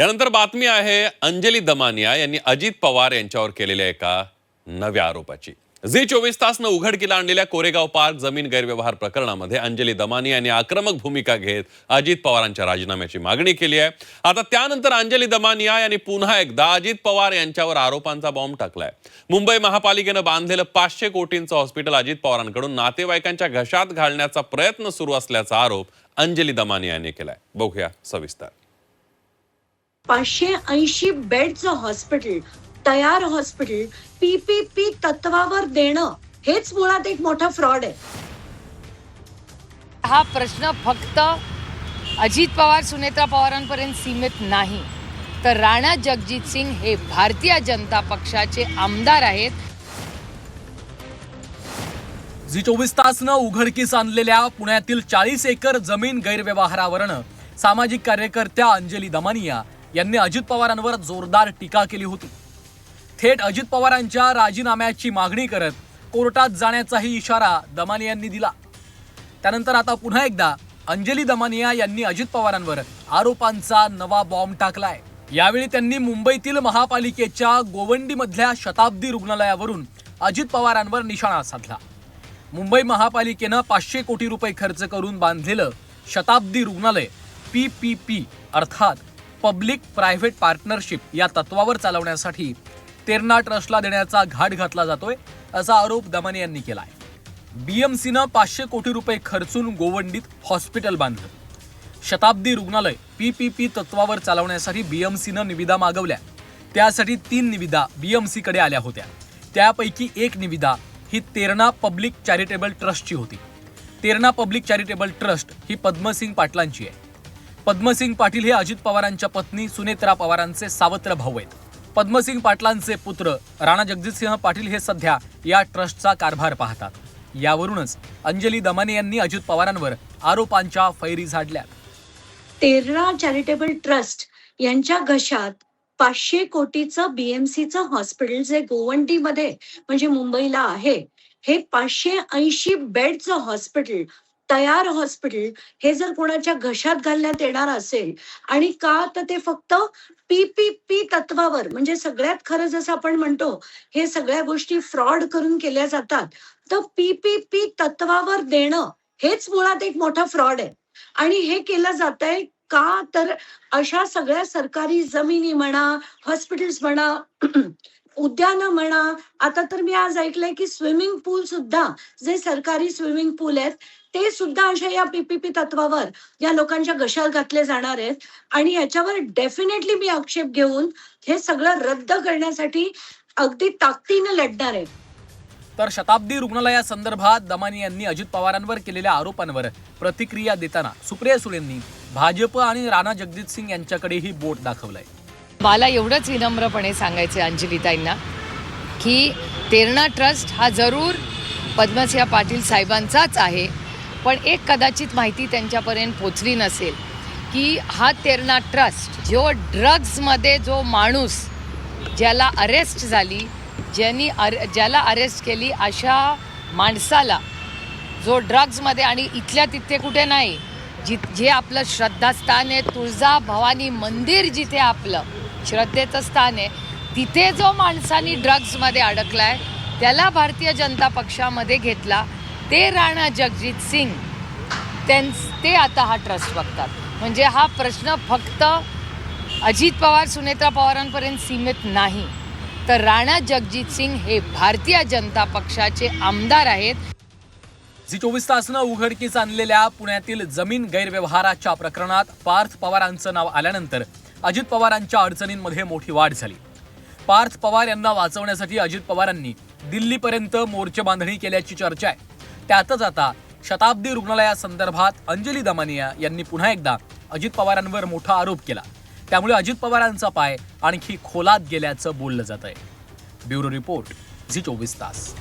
यानंतर बातमी आहे अंजली दमानिया यांनी अजित पवार यांच्यावर केलेल्या एका नव्या आरोपाची. झी चोवीस तासनं उघडकीला आणलेल्या कोरेगाव पार्क जमीन गैरव्यवहार प्रकरणामध्ये अंजली दमानिया यांनी आक्रमक भूमिका घेत अजित पवारांच्या राजीनाम्याची मागणी केली आहे. आता त्यानंतर अंजली दमानिया यांनी पुन्हा एकदा अजित पवार यांच्यावर आरोपांचा बॉम्ब टाकलाय. मुंबई महापालिकेनं बांधलेलं पाचशे कोटींचं हॉस्पिटल अजित पवारांकडून नातेवाईकांच्या घशात घालण्याचा प्रयत्न सुरू असल्याचा आरोप अंजली दमानिया यांनी केलाय. बघूया सविस्तर. पाचशे ऐंशी बेडचं हॉस्पिटल तयार हॉस्पिटल पीपीपी तत्वावर देणं हेच मुळात एक मोठा फ्रॉड आहे. हा प्रश्न फक्त अजित पवार सुनेत्रा पवारांपर्यंत सीमित नाही. तर राणा जगजित सिंग हे भारतीय जनता पक्षाचे आमदार आहेत. झी चोवीस तासनं उघडकीस आणलेल्या पुण्यातील चाळीस एकर जमीन गैरव्यवहारावरनं सामाजिक कार्यकर्त्या अंजली दमानिया यांनी अजित पवारांवर जोरदार टीका केली होती. थेट अजित पवारांच्या राजीनाम्याची मागणी करत कोर्टात जाण्याचाही इशारा दमानिया यांनी दिला. त्यानंतर आता पुन्हा एकदा अंजली दमानिया यांनी अजित पवारांवर आरोपांचा नवा बॉम्ब टाकलाय. यावेळी त्यांनी मुंबईतील महापालिकेच्या गोवंडीमधल्या शताब्दी रुग्णालयावरून अजित पवारांवर निशाणा साधला. मुंबई महापालिकेनं पाचशे कोटी रुपये खर्च करून बांधलेलं शताब्दी रुग्णालय पी पी पी अर्थात पब्लिक प्रायव्हेट पार्टनरशिप या तत्वावर चालवण्यासाठी तेरणा ट्रस्टला देण्याचा घाट घातला जातोय असा आरोप दमाने यांनी केला आहे बीएमसीनं पाचशे कोटी रुपये खर्चून गोवंडीत हॉस्पिटल बांधलं. शताब्दी रुग्णालय पी पी पी तत्वावर चालवण्यासाठी बीएमसीनं निविदा मागवल्या. त्यासाठी तीन निविदा बीएमसीकडे आल्या होत्या. त्यापैकी एक निविदा ही तेरणा पब्लिक चॅरिटेबल ट्रस्टची होती. तेरणा पब्लिक चॅरिटेबल ट्रस्ट ही पद्मसिंग पाटलांची आहे. पद्मसिंग पाटील हे अजित पवारांच्या पत्नी सुनेत्रा पवारांचे सावत्र भाऊ आहेत. पद्मसिंग पाटलांचे पुत्र राणा जगजितसिंह पाटील हे सध्या या ट्रस्टचा कारभार पाहतात. यावरूनच अंजली दमाने यांनी अजित पवारांवर आरोपांच्या फैरी झाडल्या तेरणा चॅरिटेबल ट्रस्ट यांच्या घशात पाचशे कोटीचं बीएमसीचं हॉस्पिटल जे गोवंडीमध्ये म्हणजे मुंबईला आहे हे पाचशे ऐंशी बेडचं हॉस्पिटल तयार हॉस्पिटल हे जर कोणाच्या घशात घालण्यात येणार असेल आणि का तर ते फक्त पीपीपी तत्वावर म्हणजे सगळ्यात खरं जसं आपण म्हणतो हे सगळ्या गोष्टी फ्रॉड करून केल्या जातात तर पीपीपी तत्वावर देणं हेच मुळात एक मोठा फ्रॉड आहे. आणि हे केलं जात आहे का तर अशा सगळ्या सरकारी जमिनी म्हणा हॉस्पिटल्स म्हणा उद्यानं म्हणा आता तर मी आज ऐकलंय की स्विमिंग पूल सुद्धा जे सरकारी स्विमिंग पूल आहेत ते सुद्धा अशा या पीपीपी तत्वावर या लोकांच्या घशात घातले जाणार आहेत. आणि याच्यावर डेफिनेटली मी आक्षेप घेऊन हे सगळं रद्द करण्यासाठी अगदी ताकदीनं लढणार आहे. तर शताब्दी रुग्णालयासंदर्भात दमानी यांनी अजित पवारांवर केलेल्या आरोपांवर प्रतिक्रिया देताना सुप्रिया सुळेंनी भाजप आणि राणा जगजित सिंग यांच्याकडेही बोट दाखवलंय. मला एवढंच विनम्रपणे सांगायचं अंजलीताईंना की तेरणा ट्रस्ट हा जरूर पद्मसिंह पाटील साहेबांचाच आहे. पण एक कदाचित माहिती त्यांच्यापर्यंत पोचली नसेल की हा तेरणा ट्रस्ट जो ड्रग्जमध्ये जो माणूस ज्याला अरेस्ट झाली ज्यांनी अरे ज्याला अरेस्ट केली अशा माणसाला जो ड्रग्जमध्ये आणि इथल्या तिथे कुठे नाही जि जे आपलं श्रद्धास्थान आहे तुळजा भवानी मंदिर जिथे आपलं श्रद्धेचं स्थान आहे तिथे जो माणसानी ड्रग्जमध्ये आहे त्याला भारतीय जनता पक्षामध्ये घेतला ते राणा जगजित सिंग त्यांच ते आता हा ट्रस्ट बघतात. म्हणजे हा प्रश्न फक्त अजित पवार सुनेत्रा पवारांपर्यंत सीमित नाही. तर राणा जगजित सिंग हे भारतीय जनता पक्षाचे आमदार आहेत. जी चोवीस तासनं उघडकीस आणलेल्या पुण्यातील जमीन गैरव्यवहाराच्या प्रकरणात पार्थ पवारांचं नाव आल्यानंतर अजित पवारांच्या अडचणींमध्ये मोठी वाढ झाली. पार्थ पवार यांना वाचवण्यासाठी अजित पवारांनी दिल्लीपर्यंत मोर्चे बांधणी केल्याची चर्चा आहे. त्यातच आता शताब्दी रुग्णालयासंदर्भात अंजली दमानिया यांनी पुन्हा एकदा अजित पवारांवर मोठा आरोप केला. त्यामुळे अजित पवारांचा पाय आणखी खोलात गेल्याचं बोललं जात आहे ब्युरो रिपोर्ट झी चोवीस तास.